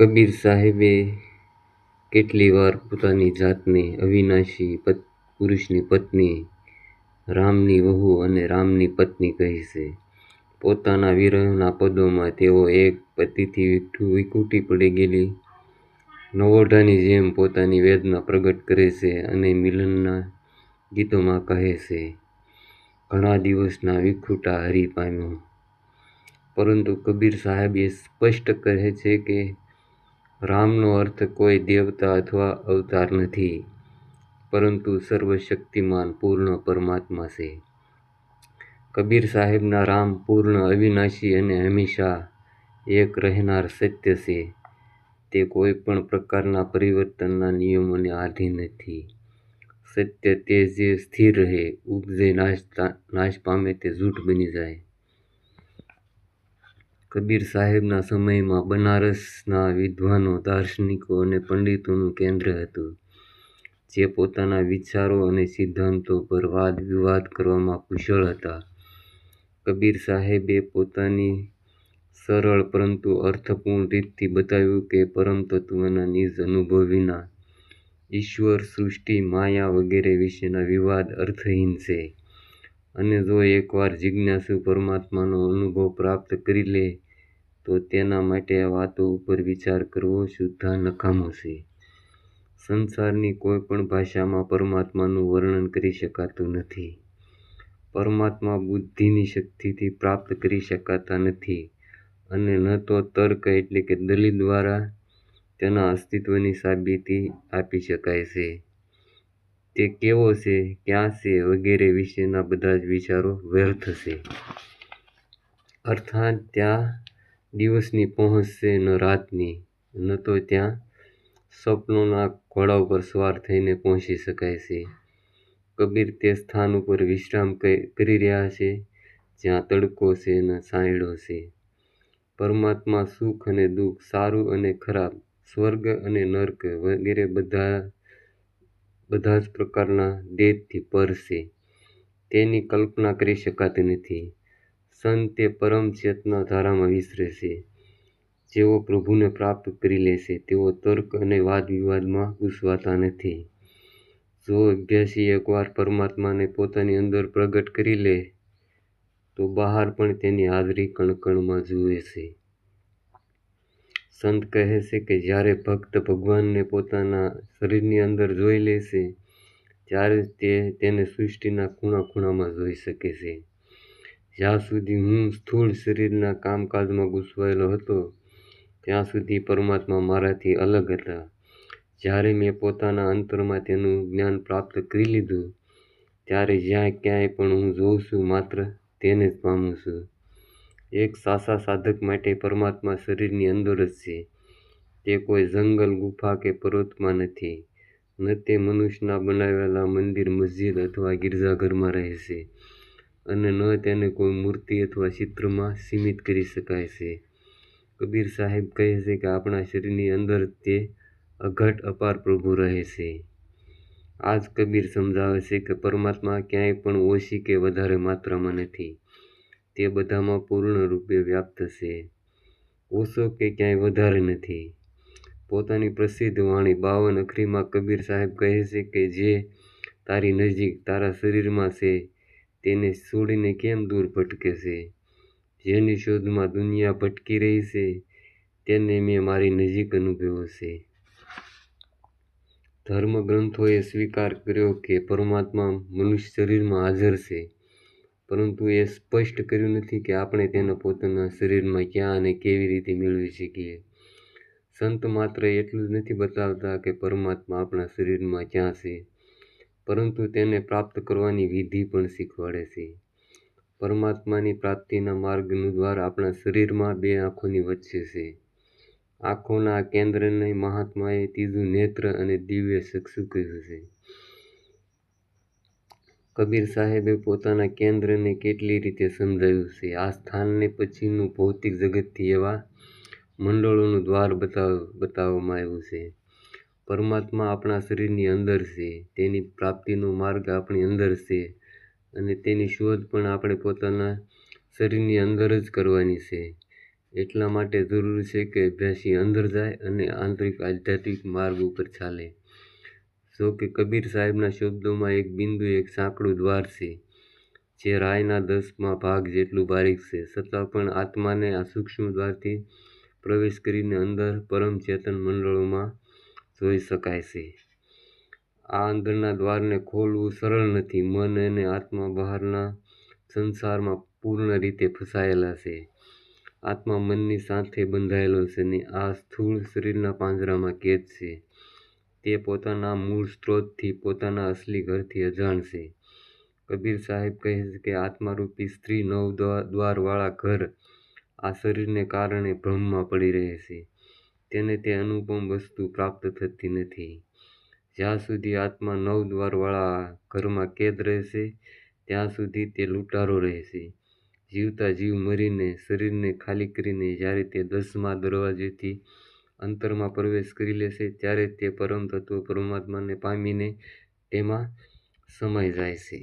કબીર સાહેબે કેટલી વાર પોતાની જાતને અવિનાશી પુરુષની પત્ની, રામની વહુ અને રામની પત્ની કહી છે. પોતાના વિરહના પદોમાં તેઓ એક પતિથી વિકૂટી પડી ગયેલી નવોઢાની જેમ પોતાની વેદના પ્રગટ કરે છે અને મિલનના ગીતોમાં કહે છે, ઘણા દિવસના વિખૂટા હરી પામ્યો. પરંતુ કબીર સાહેબ એ સ્પષ્ટ કહે છે કે રામનો અર્થ કોઈ દેવતા અથવા અવતાર નથી, પરંતુ સર્વશક્તિમાન પૂર્ણ પરમાત્મા છે. કબીર સાહેબના રામ પૂર્ણ, અવિનાશી અને હંમેશા એક રહેનાર સત્ય છે. તે કોઈ પણ પ્રકારના પરિવર્તનના નિયમોને આધીન નથી. સત્ય તે જે સ્થિર રહે, ઉપજે, નાશ પામે તે જૂઠ બની જાય. કબીર સાહેબના સમયમાં બનારસના વિદ્વાનો, દાર્શનિકો અને પંડિતોનું કેન્દ્ર હતું, જે પોતાના વિચારો અને સિદ્ધાંતો પર વાદ વિવાદ કરવામાં કુશળ હતા. કબીર સાહેબે પોતાની સરળ પરંતુ અર્થપૂર્ણ રીતથી બતાવ્યું કે પરમતત્વના નિજ અનુભવ વિના ઈશ્વર, સૃષ્ટિ, માયા વગેરે વિશેના વિવાદ અર્થહીન છે અને જો એકવાર જિજ્ઞાસુ પરમાત્માનો અનુભવ પ્રાપ્ત કરી લે, તો તેના માટે આ વાતો ઉપર વિચાર કરવો સુદ્ધાં નકામો છે. સંસારની કોઈ પણ ભાષામાં પરમાત્માનું વર્ણન કરી શકાતું નથી. પરમાત્મા બુદ્ધિની શક્તિથી પ્રાપ્ત કરી શકાતા નથી અને ન તો તર્ક એટલે કે દલીલ દ્વારા તેના અસ્તિત્વની સાબિતી આપી શકાય છે. તે કેવો છે, ક્યાં છે વગેરે વિશેના બધા જ વિચારો વ્યર્થ છે. અર્થાત ત્યાં દિવસની પહોંચ છે ન રાતની, ન તો ત્યાં સ્વપ્નોના ઘોડા ઉપર સવાર થઈને પહોંચી શકાય છે. કબીર તે સ્થાન ઉપર વિશ્રામ કરી રહ્યા છે જ્યાં તડકો છે ન સાંયડો છે. પરમાત્મા સુખ અને દુઃખ, સારું અને ખરાબ, સ્વર્ગ અને નર્ક વગેરે બધા જ પ્રકારના દેહથી પર છે. તેની કલ્પના કરી શકાતી નથી. સંત તે પરમ ચેતના ધારામાં વિસરે છે. જેઓ પ્રભુને પ્રાપ્ત કરી લે છે, તેઓ તર્ક અને વાદ વિવાદમાં ગૂંચવાતા નથી. જો અભ્યાસી એકવાર પરમાત્માને પોતાની અંદર પ્રગટ કરી લે, તો બહાર પણ તેની હાજરી કણ કણમાં જુએ છે. સંત કહે છે કે જ્યારે ભક્ત ભગવાનને પોતાના શરીરની અંદર જોઈ લે છે, ત્યારે તે તેને સૃષ્ટિના ખૂણા ખૂણામાં જોઈ શકે છે. જ્યાં સુધી હું સ્થૂળ શરીરના કામકાજમાં ગુસવાયેલો હતો ત્યાં સુધી પરમાત્મા મારાથી અલગ હતા. જ્યારે મેં પોતાના અંતરમાં તેનું જ્ઞાન પ્રાપ્ત કરી લીધું, ત્યારે જ્યાં ક્યાંય પણ હું જોઉં છું માત્ર તેને જ પામું છું. એક સાસા સાધક માટે પરમાત્મા શરીરની અંદર જ છે. તે કોઈ જંગલ, ગુફા કે પર્વતમાં નથી. ન તે મનુષ્યના બનાવેલા મંદિર, મસ્જિદ અથવા ગિરજાઘરમાં રહે છે અને ન તેને કોઈ મૂર્તિ અથવા ચિત્રમાં સીમિત કરી શકાય છે. કબીર સાહેબ કહે છે કે આપણા શરીરની અંદર તે અઘટ અપાર પ્રભુ રહે છે. આ જ કબીર સમજાવે છે કે પરમાત્મા ક્યાંય પણ ઓછી કે વધારે માત્રામાં નથી. તે બધામાં પૂર્ણરૂપે વ્યાપ્ત છે. ઓછો કે ક્યાંય વધારે નથી. પોતાની પ્રસિદ્ધ વાણી બાવન અખરીમાં કબીર સાહેબ કહે છે કે જે તારી નજીક, તારા શરીરમાં છે તેને છોડીને કેમ દૂર ભટકે છે? જેની શોધમાં દુનિયા ભટકી રહી છે તેને મેં મારી નજીક અનુભવ્યો છે. ધર્મગ્રંથોએ સ્વીકાર કર્યો કે પરમાત્મા મનુષ્ય શરીરમાં હાજર છે, પરંતુ એ સ્પષ્ટ કર્યું નથી કે આપણે તેને પોતાના શરીરમાં ક્યાં અને કેવી રીતે મેળવી શકીએ. સંત માત્ર એટલું જ નથી બતાવતા કે પરમાત્મા આપણા શરીરમાં ક્યાં છે, પરંતુ તેને પ્રાપ્ત કરવાની વિધિ પણ શીખવાડે છે. પરમાત્માની પ્રાપ્તિના માર્ગનું દ્વાર આપણા શરીરમાં બે આંખોની વચ્ચે છે. આંખોના કેન્દ્રને મહાત્માએ ત્રીજું નેત્ર અને દિવ્ય ચક્ષુ કહ્યું છે. કબીર સાહેબે પોતાના કેન્દ્રને કેટલી રીતે સમજાવ્યું છે. આ સ્થાનને પછીનું ભૌતિક જગતથી એવા મંડળોનું દ્વાર બતાવ બતાવવામાં આવ્યું છે. પરમાત્મા આપણા શરીરની અંદર છે, તેની પ્રાપ્તિનો માર્ગ આપણી અંદર છે અને તેની શોધ પણ આપણે પોતાના શરીરની અંદર જ કરવાની છે. એટલા માટે જરૂરી છે કે અભ્યાસી અંદર જાય અને આંતરિક આધ્યાત્મિક માર્ગ ઉપર ચાલે જો કે કબીર સાહેબના શબ્દોમાં એક બિંદુ, એક સાંકડું દ્વાર છે, જે રાયના દસમા ભાગ જેટલું બારીક છે. છતાં પણ આત્માને આ સૂક્ષ્મ દ્વારથી પ્રવેશ કરીને અંદર પરમ ચેતન મંડળોમાં જોઈ શકાય છે. આ અંદરના દ્વારને ખોલવું સરળ નથી. મન અને આત્મા બહારના સંસારમાં પૂર્ણ રીતે ફસાયેલા છે. આત્મા મનની સાથે બંધાયેલો છે ને આ સ્થૂળ શરીરના પાંજરામાં કેદ છે. તે પોતાના મૂળ સ્ત્રોતથી, પોતાના અસલી ઘરથી અજાણ છે કબીર સાહેબ કહે છે કે, આત્મારૂપી સ્ત્રી નવ દ્વારવાળા ઘર આ શરીરને કારણે ભ્રમમાં પડી રહે છે. તેને તે અનુપમ વસ્તુ પ્રાપ્ત થતી નથી. જ્યાં સુધી આત્મા નવ દ્વારવાળા ઘરમાં કેદ રહેશે, ત્યાં સુધી તે લૂંટારો રહેશે. જીવતા જીવ મરીને, શરીરને ખાલી કરીને જ્યારે તે દસમા દરવાજેથી અંતરમાં પ્રવેશ કરી લેશે ત્યારે તે પરમ તત્વ પરમાત્માને પામીને તેમાં સમાઈ જાય છે.